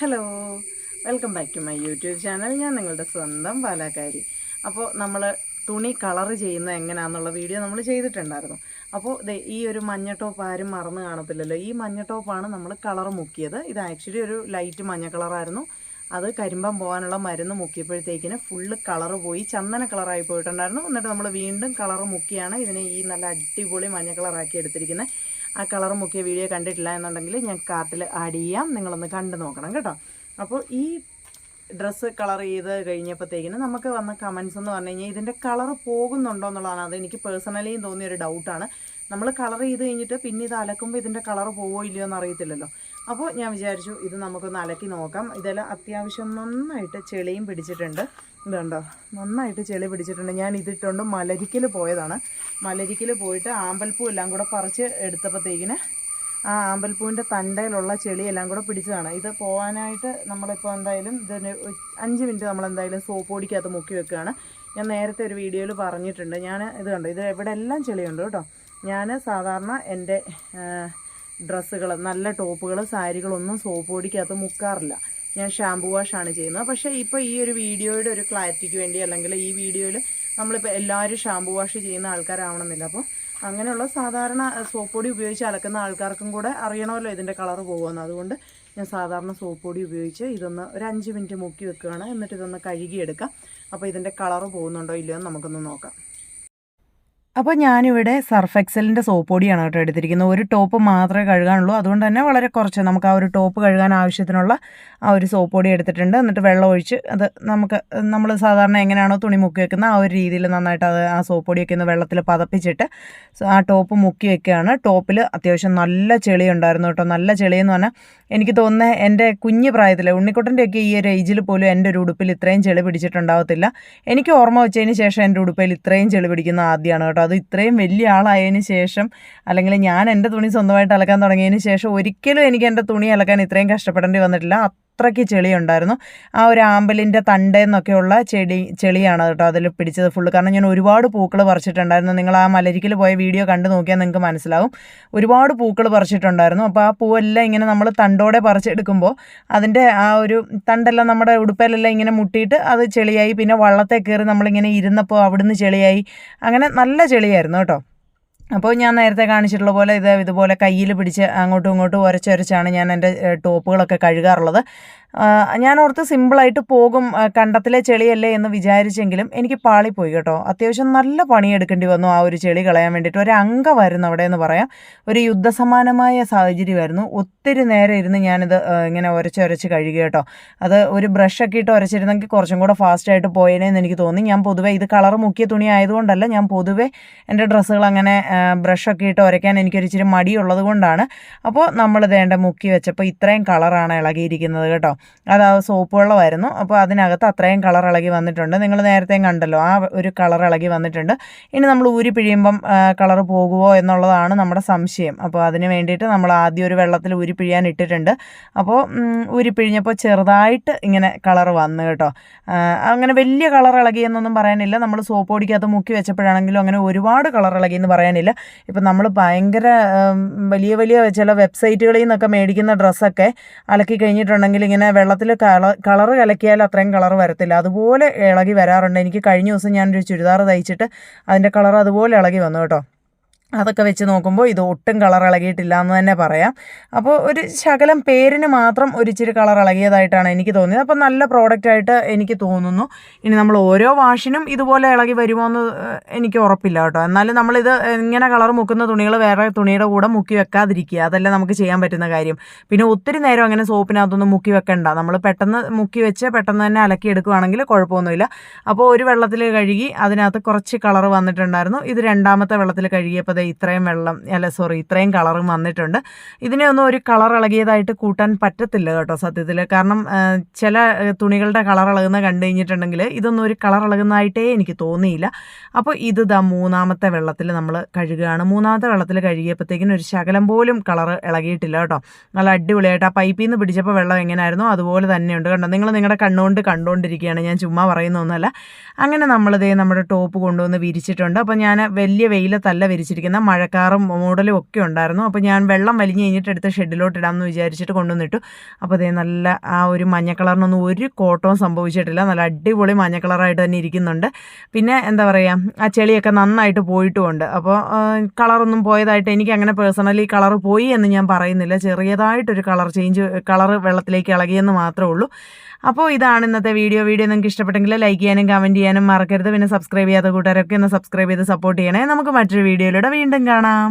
Hello welcome back to my YouTube channel ഞാൻ നിങ്ങളുടെ സ്വന്തം പാലാക്കാരി അപ്പോൾ നമ്മൾ തുണി കളർ ചെയ്യുന്നത് എങ്ങനെയാണെന്നുള്ള വീഡിയോ നമ്മൾ ചെയ്തിട്ടുണ്ടായിരുന്നു. അപ്പോൾ ഈ ഒരു മഞ്ഞ ടോപ്പ് ആരും മറന്നു കാണത്തില്ലല്ലോ. ഈ മഞ്ഞ ടോപ്പാണ് നമ്മൾ കളർ മുക്കിയത്. ഇത് ആക്ച്വലി ഒരു ലൈറ്റ് മഞ്ഞ കളറായിരുന്നു. അത് കരിമ്പം പോകാനുള്ള മരുന്ന് മുക്കിയപ്പോഴത്തേക്കിന് ഫുള്ള് കളർ പോയി ചന്ദന കളറായി പോയിട്ടുണ്ടായിരുന്നു. എന്നിട്ട് നമ്മൾ വീണ്ടും കളർ മുക്കിയാണ് ഇതിനെ ഈ നല്ല അടിപൊളി മഞ്ഞ കളറാക്കി എടുത്തിരിക്കുന്നത്. ആ കളർ മുക്കിയ വീഡിയോ കണ്ടിട്ടില്ല എന്നുണ്ടെങ്കിൽ ഞാൻ കാർട്ടിൽ ആഡ് ചെയ്യാം. നിങ്ങളൊന്ന് കണ്ടു നോക്കണം കേട്ടോ. അപ്പോൾ ഈ ഡ്രസ്സ് കളർ ചെയ്ത് കഴിഞ്ഞപ്പോഴത്തേക്കിന് നമുക്ക് വന്ന കമൻസ് എന്ന് പറഞ്ഞു കഴിഞ്ഞാൽ ഇതിന്റെ കളർ പോകുന്നുണ്ടോ എന്നുള്ളതാണ്. അത് എനിക്ക് പേഴ്സണലിയും തോന്നിയ ഒരു ഡൗട്ടാണ് നമ്മൾ കളർ ചെയ്ത് കഴിഞ്ഞിട്ട് പിന്നെ ഇത് അലക്കുമ്പോൾ ഇതിന്റെ കളർ പോവോ ഇല്ലയോ എന്ന് അറിയത്തില്ലല്ലോ. അപ്പോൾ ഞാൻ വിചാരിച്ചു ഇത് നമുക്കൊന്ന് അലക്കി നോക്കാം. ഇതെല്ലാം അത്യാവശ്യം നന്നായിട്ട് ചെളിയും പിടിച്ചിട്ടുണ്ട്. ഇതുണ്ടോ? നന്നായിട്ട് ചെളി പിടിച്ചിട്ടുണ്ട്. ഞാൻ ഇതിട്ടുണ്ട് മലരിക്കൽ പോയതാണ്. മലരിക്കൽ പോയിട്ട് ആമ്പൽപ്പൂ എല്ലാം കൂടെ പറിച്ച് എടുത്തപ്പോഴത്തേക്കിന് ആ ആമ്പൽപ്പൂവിന്റെ തണ്ടയിലുള്ള ചെളിയെല്ലാം കൂടെ പിടിച്ചതാണ്. ഇത് പോകാനായിട്ട് നമ്മളിപ്പോൾ എന്തായാലും ഇതിന് അഞ്ച് മിനിറ്റ് നമ്മൾ എന്തായാലും സോപ്പ് പൊടിക്കകത്ത് മുക്കി വെക്കുകയാണ്. ഞാൻ നേരത്തെ ഒരു വീഡിയോയിൽ പറഞ്ഞിട്ടുണ്ട്. ഞാൻ ഇത് കണ്ടോ? ഇത് എവിടെ എല്ലാം ചെളിയുണ്ട് കേട്ടോ? ഞാൻ സാധാരണ എന്റെ ഡ്രസ്സുകൾ നല്ല ടോപ്പുകൾ സാരികളൊന്നും സോപ്പ് പൊടിക്കകത്ത് മുക്കാറില്ല. ഞാൻ ഷാംപൂ വാഷാണ് ചെയ്യുന്നത്. പക്ഷേ ഇപ്പോൾ ഈ ഒരു വീഡിയോയുടെ ഒരു ക്ലാരിറ്റിക്ക് വേണ്ടി അല്ലെങ്കിൽ ഈ വീഡിയോയിൽ നമ്മളിപ്പോൾ എല്ലാവരും ഷാംപൂ വാഷ് ചെയ്യുന്ന ആൾക്കാരാവണമെന്നില്ല. അപ്പോൾ അങ്ങനെയുള്ള സാധാരണ സോപ്പ് പൊടി ഉപയോഗിച്ച് അലക്കുന്ന ആൾക്കാർക്കും കൂടെ അറിയണമല്ലോ ഇതിന്റെ കളർ പോകുമെന്ന് അതുകൊണ്ട് ഞാൻ സാധാരണ സോപ്പ് പൊടി ഉപയോഗിച്ച് ഇതൊന്ന് ഒരു അഞ്ച് മിനിറ്റ് മുക്കി വെക്കുകയാണ്. എന്നിട്ട് ഇതൊന്ന് കഴുകിയെടുക്കാം. അപ്പോൾ ഇതിന്റെ കളർ പോകുന്നുണ്ടോ ഇല്ലയോ എന്ന് നമുക്കൊന്ന് നോക്കാം. അപ്പോൾ ഞാനിവിടെ സർഫ് എക്സലിന്റെ സോപ്പ് പൊടിയാണ് കേട്ടോ എടുത്തിരിക്കുന്നത്. ഒരു ടോപ്പ് മാത്രമേ കഴുകാനുള്ളൂ. അതുകൊണ്ട് തന്നെ വളരെ കുറച്ച് നമുക്ക് ആ ഒരു ടോപ്പ് കഴുകാൻ ആവശ്യത്തിനുള്ള ആ ഒരു സോപ്പ് പൊടി എടുത്തിട്ടുണ്ട്. എന്നിട്ട് വെള്ളം ഒഴിച്ച് അത് നമുക്ക് നമ്മൾ സാധാരണ എങ്ങനെയാണോ തുണി മുക്കി വെക്കുന്നത് ആ ഒരു രീതിയിൽ നന്നായിട്ട് അത് ആ സോപ്പ് പൊടിയൊക്കെ ഒന്ന് വെള്ളത്തിൽ പതപ്പിച്ചിട്ട് ആ ടോപ്പ് മുക്കി വെക്കുകയാണ്. ടോപ്പിൽ അത്യാവശ്യം നല്ല ചെളി ഉണ്ടായിരുന്നു കേട്ടോ. നല്ല ചെളിയെന്ന് പറഞ്ഞാൽ എനിക്ക് തോന്നുന്നത് എന്റെ കുഞ്ഞു പ്രായത്തിൽ ഉണ്ണിക്കുട്ടന്റെയൊക്കെ ഈ ഒരു ഏജിൽ പോലും എന്റെ ഒരു ഉടുപ്പിൽ ഇത്രയും ചെളി പിടിച്ചിട്ടുണ്ടാവത്തില്ല. എനിക്ക് ഓർമ്മ വെച്ചതിന് ശേഷം എന്റെ ഉടുപ്പിൽ ഇത്രയും ചെളി പിടിക്കുന്ന ആദ്യമാണ് കേട്ടോ. അത് ഇത്രയും വലിയ ആളായതിന് ശേഷം അല്ലെങ്കിൽ ഞാൻ എന്റെ തുണി സ്വന്തമായിട്ട് അലക്കാൻ തുടങ്ങിയതിന് ശേഷം ഒരിക്കലും എനിക്ക് എന്റെ തുണി അലക്കാൻ ഇത്രയും കഷ്ടപ്പെടേണ്ടി വന്നിട്ടില്ല. അത്രയ്ക്ക് ചെളിയുണ്ടായിരുന്നു. ആ ഒരു ആമ്പലിന്റെ തണ്ടേന്നൊക്കെയുള്ള ചെടി ചെളിയാണ് കേട്ടോ അതിൽ പിടിച്ചത് ഫുള്ള് കാരണം ഞാൻ ഒരുപാട് പൂക്കൾ പറിച്ചിട്ടുണ്ടായിരുന്നു. നിങ്ങൾ ആ മലരിക്കൽ പോയ വീഡിയോ കണ്ടു നോക്കിയാൽ നിങ്ങൾക്ക് മനസ്സിലാവും. ഒരുപാട് പൂക്കൾ പറിച്ചിട്ടുണ്ടായിരുന്നു. അപ്പോൾ ആ പൂവെല്ലാം ഇങ്ങനെ നമ്മൾ തണ്ടോടെ പറിച്ചെടുക്കുമ്പോൾ അതിന്റെ ആ ഒരു തണ്ടെല്ലാം നമ്മുടെ ഉടുപ്പിലെല്ലാം ഇങ്ങനെ മുട്ടിയിട്ട് അത് ചെളിയായി. പിന്നെ വള്ളത്തെ കയറി നമ്മളിങ്ങനെ ഇരുന്നപ്പോൾ അവിടുന്ന് ചെളിയായി. അങ്ങനെ നല്ല ചെളിയായിരുന്നു കേട്ടോ. അപ്പോൾ ഞാൻ നേരത്തെ കാണിച്ചിട്ടുള്ള പോലെ ഇത് ഇതുപോലെ കയ്യിൽ പിടിച്ച് അങ്ങോട്ടും ഇങ്ങോട്ടും ഉരച്ചുരച്ചാണ് ഞാൻ എന്റെ ടോപ്പുകളൊക്കെ കഴുകാറുള്ളത്. ഞാൻ ഓർത്ത് സിമ്പിളായിട്ട് പോകും കണ്ടത്തിലെ ചെളിയല്ലേ എന്ന് വിചാരിച്ചെങ്കിലും എനിക്ക് പാളിപ്പോയി കേട്ടോ. അത്യാവശ്യം നല്ല പണിയെടുക്കേണ്ടി വന്നു ആ ഒരു ചെളി കളയാൻ വേണ്ടിയിട്ട്. ഒരു അംഗമായിരുന്നു അവിടെ എന്ന് പറയാം. ഒരു യുദ്ധസമാനമായ സാഹചര്യമായിരുന്നു. ഒത്തിരി നേരം ഇരുന്ന് ഞാനിത് ഇങ്ങനെ ഉരച്ചുരച്ച് കഴുകി കേട്ടോ. അത് ഒരു ബ്രഷൊക്കെ ഇട്ട് ഉരച്ചിരുന്നെങ്കിൽ കുറച്ചും കൂടെ ഫാസ്റ്റായിട്ട് പോയേനെന്ന് എനിക്ക് തോന്നി. ഞാൻ പൊതുവേ ഇത് കളർ മുക്കിയ തുണി ആയതുകൊണ്ടല്ല. ഞാൻ പൊതുവേ എന്റെ ഡ്രസ്സുകൾ അങ്ങനെ ബ്രഷൊക്കെ ഇട്ട് ഉരയ്ക്കാൻ എനിക്കൊരു ഇച്ചിരി മടിയുള്ളത് കൊണ്ടാണ്. അപ്പോൾ നമ്മൾ വേണ്ട മുക്കി വെച്ചപ്പോൾ ഇത്രയും കളറാണ് ഇളകിയിരിക്കുന്നത് കേട്ടോ. അത് ആ സോപ്പ് വെള്ളമായിരുന്നു. അപ്പോൾ അതിനകത്ത് അത്രയും കളർ ഇളകി വന്നിട്ടുണ്ട്. നിങ്ങൾ നേരത്തെ കണ്ടല്ലോ ആ ഒരു കളർ ഇളകി വന്നിട്ടുണ്ട്. ഇനി നമ്മൾ ഊരി പിഴിയുമ്പം കളർ പോകുമോ എന്നുള്ളതാണ് നമ്മുടെ സംശയം. അപ്പോൾ അതിന് വേണ്ടിയിട്ട് നമ്മൾ ആദ്യം ഒരു വെള്ളത്തിൽ ഊരി പിഴിയാൻ ഇട്ടിട്ടുണ്ട്. അപ്പോൾ ഊരി പിഴിഞ്ഞപ്പോൾ ചെറുതായിട്ട് ഇങ്ങനെ കളർ വന്നു കേട്ടോ. അങ്ങനെ വലിയ കളർ ഇളകിയെന്നൊന്നും പറയാനില്ല. നമ്മൾ സോപ്പ് പൊടിക്കകത്ത് മുക്കി വെച്ചപ്പോഴാണെങ്കിലും അങ്ങനെ ഒരുപാട് കളർ ഇളകിയെന്ന് പറയാനില്ല. ഇപ്പം നമ്മൾ ഭയങ്കര വലിയ വലിയ ചില വെബ്സൈറ്റുകളിൽ നിന്നൊക്കെ മേടിക്കുന്ന ഡ്രസ്സൊക്കെ അലക്കി കഴിഞ്ഞിട്ടുണ്ടെങ്കിൽ ഇങ്ങനെ വെള്ളത്തിൽ കളർ കളർ കലക്കിയാൽ അത്രയും കളർ വരത്തില്ല. അതുപോലെ ഇളകി വരാറുണ്ട്. എനിക്ക് കഴിഞ്ഞ ദിവസം ഞാനൊരു ചുരിദാർ തയ്ച്ചിട്ട് അതിന്റെ കളർ അതുപോലെ ഇളകി വന്നു കേട്ടോ. അതൊക്കെ വെച്ച് നോക്കുമ്പോൾ ഇത് ഒട്ടും കളർ ഇളകിയിട്ടില്ല എന്ന് തന്നെ പറയാം. അപ്പോൾ ഒരു ശകലം പേരിന് മാത്രം ഒരിച്ചിരി കളർ ഇളകിയതായിട്ടാണ് എനിക്ക് തോന്നിയത്. അപ്പോൾ നല്ല പ്രോഡക്റ്റ് ആയിട്ട് എനിക്ക് തോന്നുന്നു. ഇനി നമ്മൾ ഓരോ വാഷിനും ഇതുപോലെ ഇളകി വരുമോ എന്ന് എനിക്ക് ഉറപ്പില്ല കേട്ടോ. എന്നാലും നമ്മളിത് ഇങ്ങനെ കളർ മുക്കുന്ന തുണികൾ വേറെ തുണിയുടെ കൂടെ മുക്കി വെക്കാതിരിക്കുക. അതല്ലേ നമുക്ക് ചെയ്യാൻ പറ്റുന്ന കാര്യം. പിന്നെ ഒത്തിരി നേരം അങ്ങനെ സോപ്പിനകത്തൊന്നും മുക്കി വെക്കണ്ട. നമ്മൾ പെട്ടെന്ന് മുക്കി വെച്ച് പെട്ടെന്ന് തന്നെ അലക്കി എടുക്കുകയാണെങ്കിൽ കുഴപ്പമൊന്നുമില്ല. അപ്പോൾ ഒരു വെള്ളത്തിൽ കഴുകി അതിനകത്ത് കുറച്ച് കളർ വന്നിട്ടുണ്ടായിരുന്നു. ഇത് രണ്ടാമത്തെ വെള്ളത്തിൽ കഴുകിയപ്പോൾ ദേ ഇത്രയും വെള്ളം അല്ല സോറി ഇത്രയും കളറും വന്നിട്ടുണ്ട്. ഇതിനെ ഒന്നും ഒരു കളർ ഇളകിയതായിട്ട് കൂട്ടാൻ പറ്റത്തില്ല കേട്ടോ സത്യത്തിൽ കാരണം ചില തുണികളുടെ കളർ ഇളകുന്ന കണ്ടു കഴിഞ്ഞിട്ടുണ്ടെങ്കിൽ ഇതൊന്നും ഒരു കളർ ഇളകുന്നതായിട്ടേ എനിക്ക് തോന്നിയില്ല. അപ്പോൾ ഇത് ദാ മൂന്നാമത്തെ വെള്ളത്തിൽ നമ്മൾ കഴുകുകയാണ് മൂന്നാമത്തെ വെള്ളത്തിൽ കഴുകിയപ്പോഴത്തേക്കിനും ഒരു ശകലം പോലും കളർ ഇളകിയിട്ടില്ല കേട്ടോ. നല്ല അടിപൊളിയായിട്ട് ആ പൈപ്പിൽ നിന്ന് പിടിച്ചപ്പോൾ വെള്ളം എങ്ങനെയായിരുന്നു അതുപോലെ തന്നെയുണ്ട് കണ്ടോ? നിങ്ങൾ നിങ്ങളുടെ കണ്ണുകൊണ്ട് കണ്ടുകൊണ്ടിരിക്കുകയാണ് ഞാൻ ചുമ്മാ പറയുന്ന ഒന്നല്ല അങ്ങനെ നമ്മളിതേ നമ്മുടെ ടോപ്പ് കൊണ്ടുവന്ന് വിരിച്ചിട്ടുണ്ട്. അപ്പോൾ ഞാൻ വലിയ വെയിലത്തല്ല വിരിച്ചിരിക്കുന്നത്. ചെയ്തേക്കുന്ന മഴക്കാറും മൂടലും ഒക്കെ ഉണ്ടായിരുന്നു. അപ്പോൾ ഞാൻ വെള്ളം വലിഞ്ഞ് കഴിഞ്ഞിട്ട് എടുത്ത് ഷെഡിലോട്ട് ഇടാമെന്ന് വിചാരിച്ചിട്ട് കൊണ്ടുവന്നിട്ടു. അപ്പോൾ അതേ നല്ല ആ ഒരു മഞ്ഞ കളറിനൊന്നും ഒരു കോട്ടവും സംഭവിച്ചിട്ടില്ല. നല്ല അടിപൊളി മഞ്ഞ കളറായിട്ട് തന്നെ ഇരിക്കുന്നുണ്ട്. പിന്നെ എന്താ പറയുക ആ ചെളിയൊക്കെ നന്നായിട്ട് പോയിട്ടുമുണ്ട് അപ്പോൾ കളറൊന്നും പോയതായിട്ട് എനിക്ക് അങ്ങനെ പേഴ്സണലി കളർ പോയി എന്ന് ഞാൻ പറയുന്നില്ല. ചെറിയതായിട്ടൊരു കളർ ചേഞ്ച് കളർ വെള്ളത്തിലേക്ക് ഇളകിയെന്ന് മാത്രമേ ഉള്ളൂ. അപ്പോൾ ഇതാണ് ഇന്നത്തെ വീഡിയോ. വീഡിയോ നിങ്ങൾക്ക് ഇഷ്ടപ്പെട്ടെങ്കിൽ ലൈക്ക് ചെയ്യാനും കമന്റ് ചെയ്യാനും മറക്കരുത്. പിന്നെ സബ്സ്ക്രൈബ് ചെയ്യാത്ത കൂട്ടുകാരൊക്കെ ഒന്ന് സബ്സ്ക്രൈബ് ചെയ്ത് സപ്പോർട്ട് ചെയ്യണേ. നമുക്ക് മറ്റൊരു വീഡിയോയിലൂടെ വീണ്ടും കാണാം.